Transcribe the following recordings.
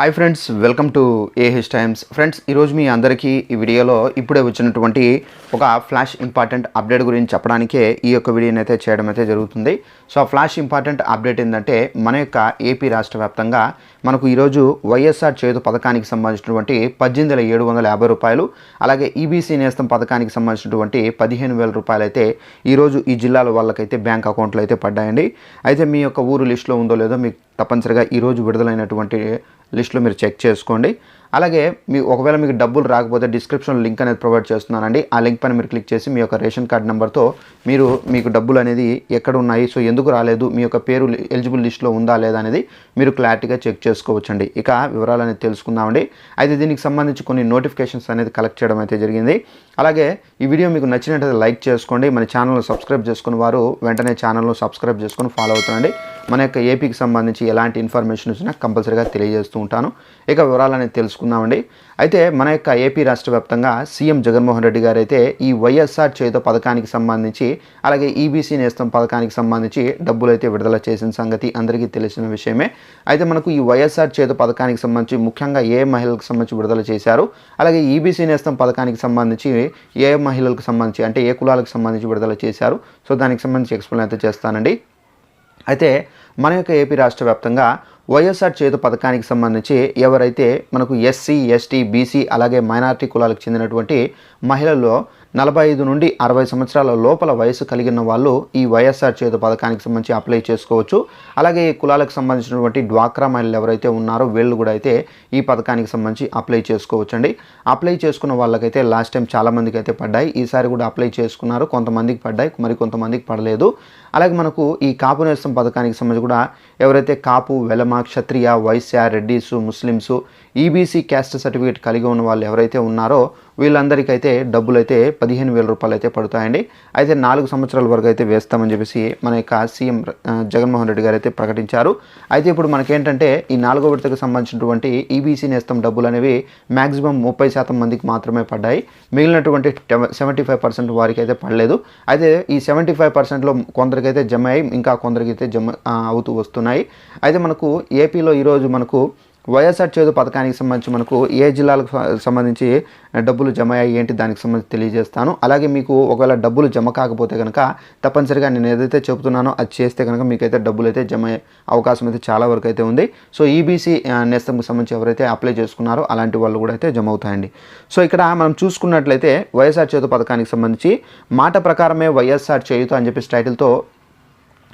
Hi friends welcome to AH times. Friends ఈరోజు మీ అందరికీ ఈ వీడియోలో ఇప్పుడే వచ్చినటువంటి ఒక ఫ్లాష్ ఇంపార్టెంట్ అప్డేట్ గురించి చెప్పడానికే ఈ యొక్క వీడియోని అయితే చేయడం అయితే జరుగుతుంది. సో ఆ ఫ్లాష్ ఇంపార్టెంట్ అప్డేట్ ఏంటంటే మన యొక్క ఏపీ రాష్ట్ర వ్యాప్తంగా మనకు ఈరోజు వైఎస్ఆర్ చేతు పథకానికి సంబంధించినటువంటి పద్దెనిమిది వేల ఏడు వందల యాభై రూపాయలు అలాగే ఈబీసీ నేస్తం పథకానికి సంబంధించినటువంటి పదిహేను వేల రూపాయలు అయితే ఈరోజు ఈ జిల్లాల వాళ్ళకైతే బ్యాంక్ అకౌంట్లో అయితే పడ్డాయండి. అయితే మీ యొక్క ఊరు లిస్టులో ఉందో లేదో మీకు తప్పనిసరిగా ఈరోజు విడుదలైనటువంటి లిస్టులో మీరు చెక్ చేసుకోండి. అలాగే మీ ఒకవేళ మీకు డబ్బులు రాకపోతే డిస్క్రిప్షన్ లింక్ అనేది ప్రొవైడ్ చేస్తున్నానండి. ఆ లింక్ పైన మీరు క్లిక్ చేసి మీ యొక్క రేషన్ కార్డ్ నెంబర్తో మీరు మీకు డబ్బులు అనేది ఎక్కడ ఉన్నాయి సో ఎందుకు రాలేదు మీ యొక్క పేరు ఎలిజిబుల్ లిస్ట్లో ఉందా లేదా అనేది మీరు క్లారిటీగా చెక్ చేసుకోవచ్చండి. ఇక వివరాలు అనేది తెలుసుకుందామండి. అయితే దీనికి సంబంధించి కొన్ని నోటిఫికేషన్స్ అనేది కలెక్ట్ చేయడం అయితే జరిగింది. అలాగే ఈ వీడియో మీకు నచ్చినట్లయితే లైక్ చేసుకోండి. మన ఛానల్ను సబ్స్క్రైబ్ చేసుకున్న వారు వెంటనే ఛానల్ను సబ్స్క్రైబ్ చేసుకొని ఫాలో అవుతుందండి మన యొక్క ఏపీకి సంబంధించి ఎలాంటి ఇన్ఫర్మేషన్ వచ్చినా కంపల్సరీగా తెలియజేస్తూ ఉంటాను. ఇక వివరాలు అనేది తెలుసుకుందామండి. అయితే మన యొక్క ఏపీ రాష్ట్ర వ్యాప్తంగా సీఎం జగన్మోహన్ రెడ్డి గారు అయితే ఈ వైఎస్ఆర్ చేతో పథకానికి సంబంధించి అలాగే ఈబీసీ నేస్తం పథకానికి సంబంధించి డబ్బులు అయితే విడుదల చేసిన సంగతి అందరికీ తెలిసిన విషయమే. అయితే మనకు ఈ వైఎస్ఆర్ చేతో పథకానికి సంబంధించి ముఖ్యంగా ఏ మహిళలకు సంబంధించి విడుదల చేశారు? అలాగే ఈబీసీ నేస్తం పథకానికి సంబంధించి ఏ మహిళలకు సంబంధించి అంటే ఏ కులాలకు సంబంధించి విడుదల చేశారు? సో దానికి సంబంధించి ఎక్స్ప్లెయిన్ అయితే చేస్తానండి. అయితే మన యొక్క ఏపీ రాష్ట్ర వ్యాప్తంగా వైఎస్ఆర్ చేతు పథకానికి సంబంధించి ఎవరైతే మనకు ఎస్సీ ఎస్టీ బీసీ అలాగే మైనారిటీ కులాలకు చెందినటువంటి మహిళల్లో నలభై ఐదు నుండి అరవై సంవత్సరాల లోపల వయసు కలిగిన వాళ్ళు ఈ వైఎస్ఆర్ చేతు పథకానికి సంబంధించి అప్లై చేసుకోవచ్చు. అలాగే ఈ కులాలకు సంబంధించినటువంటి డ్వాక్రా మహిళలు ఎవరైతే ఉన్నారో వీళ్ళు కూడా అయితే ఈ పథకానికి సంబంధించి అప్లై చేసుకోవచ్చు అండి అప్లై చేసుకున్న వాళ్ళకైతే లాస్ట్ టైం చాలామందికి అయితే పడ్డాయి. ఈసారి కూడా అప్లై చేసుకున్నారు. కొంతమందికి పడ్డాయి. మరి కొంతమందికి పడలేదు. అలాగే మనకు ఈ కాపు నేస్తం పథకానికి సంబంధించి కూడా ఎవరైతే కాపు వెలమ క్షత్రియ వైశ్య రెడ్డిసు ముస్లిమ్స్ ఈబీసీ క్యాస్ట్ సర్టిఫికేట్ కలిగి ఉన్న వాళ్ళు ఎవరైతే ఉన్నారో వీళ్ళందరికైతే డబ్బులు అయితే పదిహేను వేల రూపాయలు అయితే పడతాయండి. అయితే నాలుగు సంవత్సరాల వరకు అయితే వేస్తామని చెప్పేసి మన యొక్క సీఎం జగన్మోహన్ రెడ్డి గారు అయితే ప్రకటించారు. అయితే ఇప్పుడు మనకేంటంటే ఈ నాలుగో విడతకు సంబంధించినటువంటి ఈబీసీ నేస్తం డబ్బులు అనేవి మ్యాక్సిమం ముప్పై శాతం మందికి మాత్రమే పడ్డాయి. మిగిలినటువంటి సెవెంటీ ఫైవ్ పర్సెంట్ వారికి అయితే పడలేదు. అయితే ఈ సెవెంటీ ఫైవ్ పర్సెంట్లో కొందరికైతే జమ అయ్యి ఇంకా కొందరికైతే జమ అవుతూ వస్తున్నాయి. అయితే మనకు ఏపీలో ఈరోజు మనకు వైఎస్ఆర్ చేదు పథకానికి సంబంధించి మనకు ఏ జిల్లాలకు సంబంధించి డబ్బులు జమ అయ్యాయి ఏంటి దానికి సంబంధించి తెలియజేస్తాను. అలాగే మీకు ఒకవేళ డబ్బులు జమ కాకపోతే కనుక తప్పనిసరిగా నేను ఏదైతే చెబుతున్నానో అది చేస్తే కనుక మీకైతే డబ్బులు అయితే జమ అయ్యే అవకాశం అయితే చాలా వరకు అయితే ఉంది. సో ఈబీసీ నేస్తంకి సంబంధించి ఎవరైతే అప్లై చేసుకున్నారో అలాంటి వాళ్ళు కూడా అయితే జమ అవుతాయండి. సో ఇక్కడ మనం చూసుకున్నట్లయితే వైఎస్ఆర్ చేతు పథకానికి సంబంధించి మాట ప్రకారమే వైఎస్ఆర్ చేయుత అని చెప్పేసి టైటిల్తో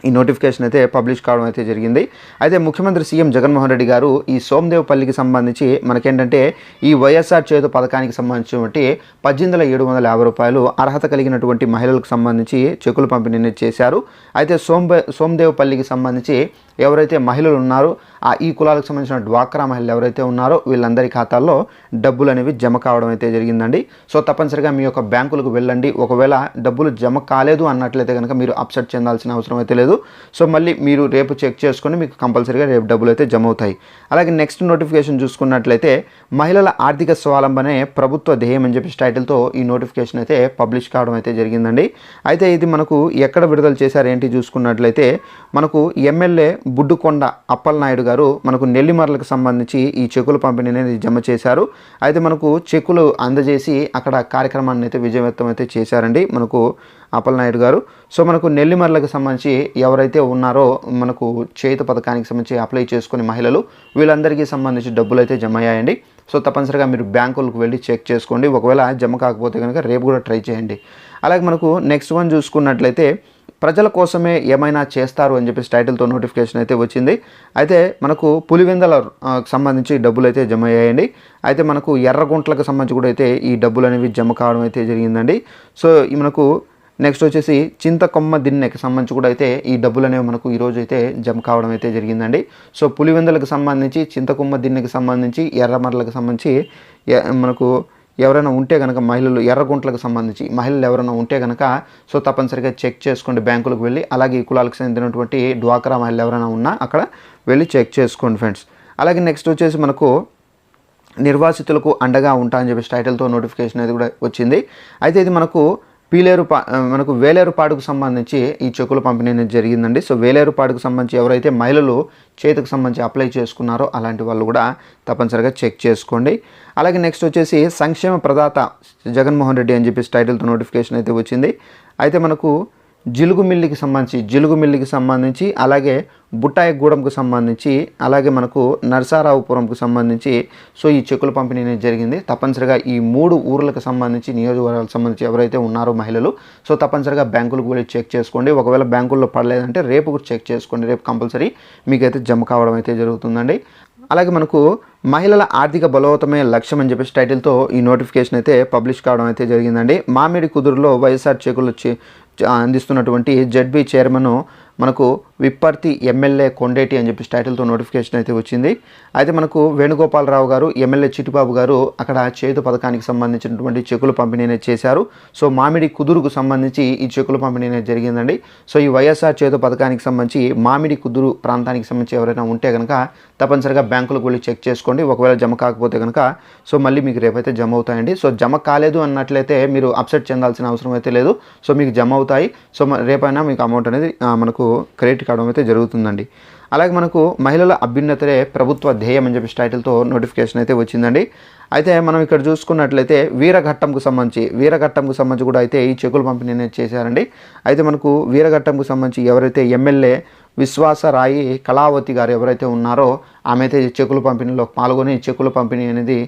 ఈ నోటిఫికేషన్ అయితే పబ్లిష్ కావడం అయితే జరిగింది. అయితే ముఖ్యమంత్రి సీఎం జగన్మోహన్ రెడ్డి గారు ఈ సోమదేవపల్లికి సంబంధించి మనకేంటంటే ఈ వైఎస్ఆర్ చేతు పథకానికి సంబంధించినటువంటి పద్దెనిమిది ఏడు వందల యాభై రూపాయలు అర్హత కలిగినటువంటి మహిళలకు సంబంధించి చెక్కులు పంపిణీ చేశారు. అయితే సోంబే సోమదేవపల్లికి సంబంధించి ఎవరైతే మహిళలు ఉన్నారో ఆ ఈ కులాలకు సంబంధించిన డ్వాక్రా మహిళలు ఎవరైతే ఉన్నారో వీళ్ళందరి ఖాతాల్లో డబ్బులు అనేవి జమ కావడం అయితే జరిగిందండి. సో తప్పనిసరిగా మీ యొక్క బ్యాంకులకు వెళ్ళండి. ఒకవేళ డబ్బులు జమ కాలేదు అన్నట్లయితే కనుక మీరు అప్సెట్ చెందాల్సిన అవసరం అయితే లేదు. సో మళ్ళీ మీరు రేపు చెక్ చేసుకొని మీకు కంపల్సరీగా రేపు డబ్బులు అయితే జమ అవుతాయి. అలాగే నెక్స్ట్ నోటిఫికేషన్ చూసుకున్నట్లయితే మహిళల ఆర్థిక స్వావలంబనే ప్రభుత్వ ధ్యేయం అని చెప్పి టైటిల్తో ఈ నోటిఫికేషన్ అయితే పబ్లిష్ కావడం అయితే జరిగిందండి. అయితే ఇది మనకు ఎక్కడ విడుదల చేశారు ఏంటి చూసుకున్నట్లయితే మనకు ఎమ్మెల్యే బుడ్డుకొండ అప్పలనాయుడు గారు మనకు నెల్లిమర్లకు సంబంధించి ఈ చెక్కుల పంపిణీ అనేది జమ చేశారు. అయితే మనకు చెక్కులు అందజేసి అక్కడ కార్యక్రమాన్ని అయితే విజయవంతం అయితే చేశారండి. మనకు అప్పలనాయుడు గారు. సో మనకు నెల్లిమర్లకు సంబంధించి ఎవరైతే ఉన్నారో మనకు చేత పథకానికి సంబంధించి అప్లై చేసుకునే మహిళలు వీళ్ళందరికీ సంబంధించి డబ్బులు అయితే జమ అయ్యాయండి సో తప్పనిసరిగా మీరు బ్యాంకులకు వెళ్ళి చెక్ చేసుకోండి. ఒకవేళ జమ కాకపోతే కనుక రేపు కూడా ట్రై చేయండి. అలాగే మనకు నెక్స్ట్ వన్ చూసుకున్నట్లయితే ప్రజల కోసమే ఏమైనా చేస్తారు అని చెప్పేసి టైటిల్తో నోటిఫికేషన్ అయితే వచ్చింది. అయితే మనకు పులివెందల సంబంధించి డబ్బులు అయితే జమ అయ్యాయండి అయితే మనకు ఎర్రగుంట్లకు సంబంధించి కూడా అయితే ఈ డబ్బులు అనేవి జమ కావడం అయితే జరిగిందండి. సో మనకు నెక్స్ట్ వచ్చేసి చింతకొమ్మ దిన్నెకి సంబంధించి కూడా అయితే ఈ డబ్బులు అనేవి మనకు ఈరోజు అయితే జమ కావడం అయితే జరిగిందండి. సో పులివెందులకు సంబంధించి చింతకొమ్మ దిన్నెకి సంబంధించి ఎర్రమర్లకు సంబంధించి మనకు ఎవరైనా ఉంటే కనుక మహిళలు ఎర్రగుంట్లకు సంబంధించి మహిళలు ఎవరైనా ఉంటే కనుక సో తప్పనిసరిగా చెక్ చేసుకోండి బ్యాంకులకు వెళ్ళి. అలాగే ఈ కులాలకు చెందినటువంటి డ్వాక్రా మహిళలు ఎవరైనా ఉన్నా అక్కడ వెళ్ళి చెక్ చేసుకోండి ఫ్రెండ్స్. అలాగే నెక్స్ట్ వచ్చేసి మనకు నిర్వాసితులకు అండగా ఉంటా అని చెప్పేసి టైటిల్తో నోటిఫికేషన్ అనేది కూడా వచ్చింది. అయితే ఇది మనకు పీలేరు పా మనకు వేలేరుపాడుకు సంబంధించి ఈ చెక్కుల పంపిణీ అనేది జరిగిందండి. సో వేలేరుపాడుకు సంబంధించి ఎవరైతే మహిళలు చేతికి సంబంధించి అప్లై చేసుకున్నారో అలాంటి వాళ్ళు కూడా తప్పనిసరిగా చెక్ చేసుకోండి. అలాగే నెక్స్ట్ వచ్చేసి సంక్షేమ ప్రదాత జగన్మోహన్ రెడ్డి అని చెప్పేసి టైటిల్తో నోటిఫికేషన్ అయితే వచ్చింది. అయితే మనకు జిలుగు మిల్లికి సంబంధించి జిలుగు మిల్లికి సంబంధించి అలాగే బుట్టాయిగూడెంకు సంబంధించి అలాగే మనకు నరసారావుపురంకు సంబంధించి. సో ఈ చెక్కుల పంపిణీ అనేది జరిగింది. తప్పనిసరిగా ఈ మూడు ఊర్లకు సంబంధించి నియోజకవర్గాలకు సంబంధించి ఎవరైతే ఉన్నారో మహిళలు సో తప్పనిసరిగా బ్యాంకులకు వెళ్ళి చెక్ చేసుకోండి. ఒకవేళ బ్యాంకుల్లో పడలేదంటే రేపు కూడా చెక్ చేసుకోండి. రేపు కంపల్సరీ మీకైతే జమ కావడం అయితే జరుగుతుందండి. అలాగే మనకు మహిళల ఆర్థిక బలోపతమే లక్ష్యం అని చెప్పేసి టైటిల్తో ఈ నోటిఫికేషన్ అయితే పబ్లిష్ కావడం అయితే జరిగిందండి. మామిడి కుదురులో వైఎస్ఆర్ చెక్కులు అందిస్తున్నటువంటి జెడ్బీ చైర్మన్ మనకు విప్పర్తి ఎమ్మెల్యే కొండేటి అని చెప్పి టైటిల్తో నోటిఫికేషన్ అయితే వచ్చింది. అయితే మనకు వేణుగోపాలరావు గారు ఎమ్మెల్యే చిట్టిబాబు గారు అక్కడ చేదు పథకానికి సంబంధించినటువంటి చెక్కుల పంపిణీ అనేది చేశారు. సో మామిడి కుదురుకు సంబంధించి ఈ చెక్కుల పంపిణీ అనేది జరిగిందండి. సో ఈ వైఎస్ఆర్ చేదు పథకానికి సంబంధించి మామిడి కుదురు ప్రాంతానికి సంబంధించి ఎవరైనా ఉంటే కనుక తప్పనిసరిగా బ్యాంకులకు వెళ్ళి చెక్ చేసుకోండి. ఒకవేళ జమ కాకపోతే కనుక సో మళ్ళీ మీకు రేపైతే జమ అవుతాయండి. సో జమ కాలేదు అన్నట్లయితే మీరు అప్సెట్ చెందాల్సిన అవసరం అయితే లేదు. సో మీకు జమ అవుతాయి. సో రేపైనా మీకు అమౌంట్ అనేది మనకు మనకు క్రెడిట్ కావడం అయితే జరుగుతుందండి. అలాగే మనకు మహిళల అభ్యున్నతరే ప్రభుత్వ ధ్యేయం అని చెప్పి టైటిల్తో నోటిఫికేషన్ అయితే వచ్చిందండి. అయితే మనం ఇక్కడ చూసుకున్నట్లయితే వీరఘట్టంకు సంబంధించి వీరఘట్టంకు సంబంధించి కూడా అయితే ఈ చెక్కుల పంపిణీ అనేది చేశారండి. అయితే మనకు వీరఘట్టంకు సంబంధించి ఎవరైతే ఎమ్మెల్యే విశ్వాసరాయి కళావతి గారు ఎవరైతే ఉన్నారో ఆమె అయితే చెక్కుల పంపిణీలో పాల్గొని చెక్కుల పంపిణీ అనేది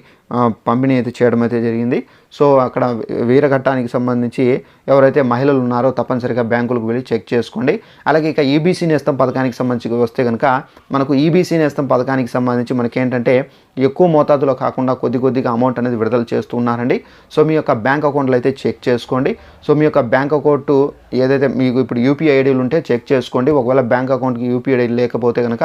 పంపిణీ అయితే చేయడం అయితే జరిగింది. సో అక్కడ వీరఘట్టానికి సంబంధించి ఎవరైతే మహిళలు ఉన్నారో తప్పనిసరిగా బ్యాంకులకు వెళ్ళి చెక్ చేసుకోండి. అలాగే ఇక ఈబీసీ నేస్తం పథకానికి సంబంధించి వస్తే కనుక మనకు ఈబీసీ నేస్తం పథకానికి సంబంధించి మనకేంటంటే ఎక్కువ మోతాదులో కాకుండా కొద్ది కొద్దిగా అమౌంట్ అనేది విడుదల చేస్తున్నారండి సో మీ యొక్క బ్యాంక్ అకౌంట్లో అయితే చెక్ చేసుకోండి. సో మీ యొక్క బ్యాంక్ అకౌంట్ ఏదైతే మీకు ఇప్పుడు యూపీఐ ఐడీలు ఉంటే చెక్ చేసుకోండి. ఒకవేళ బ్యాంక్ అకౌంట్కి యూపీఐ ఐడి లేకపోతే కనుక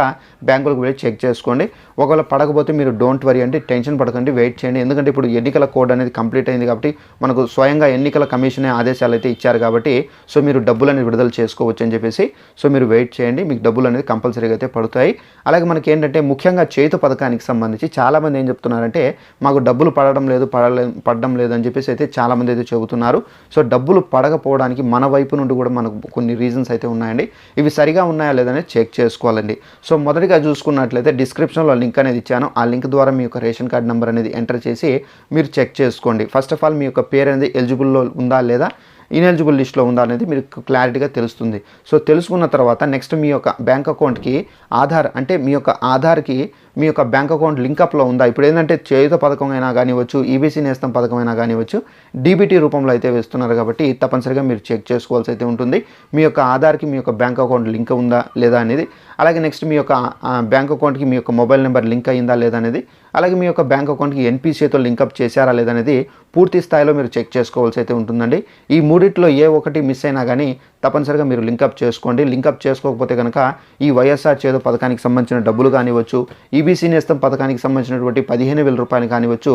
బ్యాంకులకు వెళ్ళి చెక్ చేసుకోండి. ఒకవేళ పడకపోతే మీరు డోంట్ వరీ అంటే టెన్షన్ పడకండి వెయిట్ చేయండి. ఎందుకంటే ఇప్పుడు ఎన్నికల కోడ్ అనేది కంప్లీట్ అయింది కాబట్టి మనకు స్వయంగా ఎన్నికల కమిషనే ఆదేశాలు అయితే ఇచ్చారు కాబట్టి సో మీరు డబ్బులు అనేది విడుదల చేసుకోవచ్చు అని చెప్పేసి సో మీరు వెయిట్ చేయండి. మీకు డబ్బులు అనేది కంపల్సరీగా అయితే పడుతాయి. అలాగే మనకి ఏంటంటే ముఖ్యంగా చేతు పథకానికి సంబంధించి చాలామంది ఏం చెప్తున్నారంటే మాకు డబ్బులు పడడం లేదు పడలే పడడం లేదు అని చెప్పేసి అయితే చాలామంది అయితే చెబుతున్నారు. సో డబ్బులు పడకపోవడానికి మన వైపు నుండి కూడా మనకు కొన్ని రీజన్స్ అయితే ఉన్నాయండి. ఇవి సరిగా ఉన్నాయా లేదనేది చెక్ చేసుకోవాలండి. సో మొదటిగా చూసుకున్నట్లయితే డిస్క్రిప్షన్లో లింక్ అనేది ఇచ్చాను. ఆ లింక్ ద్వారా మీ యొక్క రేషన్ కార్డ్ నెంబర్ అనేది ఎంటర్ చేసి మీరు చెక్ చేసుకోండి. ఫస్ట్ ఆఫ్ ఆల్ మీ యొక్క పేరు అనేది ఎలిజిబుల్లో ఉందా లేదా? ఇనెలిజిబుల్ లిస్ట్లో ఉందా అనేది మీకు క్లారిటీగా తెలుస్తుంది. సో తెలుసుకున్న తర్వాత నెక్స్ట్ మీ యొక్క బ్యాంక్ అకౌంట్కి ఆధార్ అంటే మీ యొక్క ఆధార్కి మీ యొక్క బ్యాంక్ అకౌంట్ లింకప్లో ఉందా? ఇప్పుడు ఏంటంటే చేయుత పథకం అయినా కానివ్వచ్చు ఈబీసీ నేస్తం పథకం అయినా కానివ్వచ్చు డీబీటీ రూపంలో అయితే వేస్తున్నారు కాబట్టి తప్పనిసరిగా మీరు చెక్ చేసుకోవాల్సి అయితే ఉంటుంది. మీ యొక్క ఆధార్కి మీ యొక్క బ్యాంక్ అకౌంట్ లింక్ ఉందా లేదా అనేది అలాగే నెక్స్ట్ మీ యొక్క బ్యాంక్ అకౌంట్కి మీ యొక్క మొబైల్ నెంబర్ లింక్ అయిందా లేదా అనేది అలాగే మీ యొక్క బ్యాంక్ అకౌంట్కి ఎన్పిసితో లింకప్ చేశారా లేదనేది పూర్తి స్థాయిలో మీరు చెక్ చేసుకోవాల్సి అయితే ఉంటుందండి. ఈ మూడిట్లో ఏ ఒకటి మిస్ అయినా కానీ తప్పనిసరిగా మీరు లింకప్ చేసుకోండి. లింకప్ చేసుకోకపోతే కనుక ఈ వైఎస్ఆర్ చేదో పథకానికి సంబంధించిన డబ్బులు కానివ్వచ్చు ఈబీసీ నేస్తం పథకానికి సంబంధించినటువంటి పదిహేను వేల రూపాయలు కానివచ్చు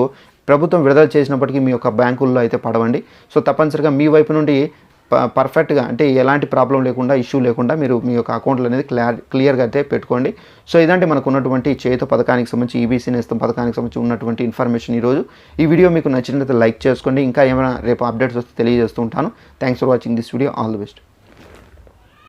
ప్రభుత్వం విడుదల చేసినప్పటికీ మీ యొక్క బ్యాంకుల్లో అయితే పడవండి. సో తప్పనిసరిగా మీ వైపు నుండి పర్ఫెక్ట్గా అంటే ఎలాంటి ప్రాబ్లం లేకుండా ఇష్యూ లేకుండా మీరు మీ యొక్క అకౌంట్లు అనేది క్లియర్ క్లియర్గా అయితే పెట్టుకోండి. సో ఇదంటే మనకు ఉన్నటువంటి చేత పథకానికి సంబంధించి ఈబీసీ నేస్తం పథకానికి సంబంధించి ఉన్నటువంటి ఇన్ఫర్మేషన్ ఈరోజు. ఈ వీడియో మీకు నచ్చినట్లయితే లైక్ చేసుకోండి. ఇంకా ఏమైనా రేపు అప్డేట్స్ వస్తే తెలియజేస్తూ ఉంటాను. Thanks for watching this video all the best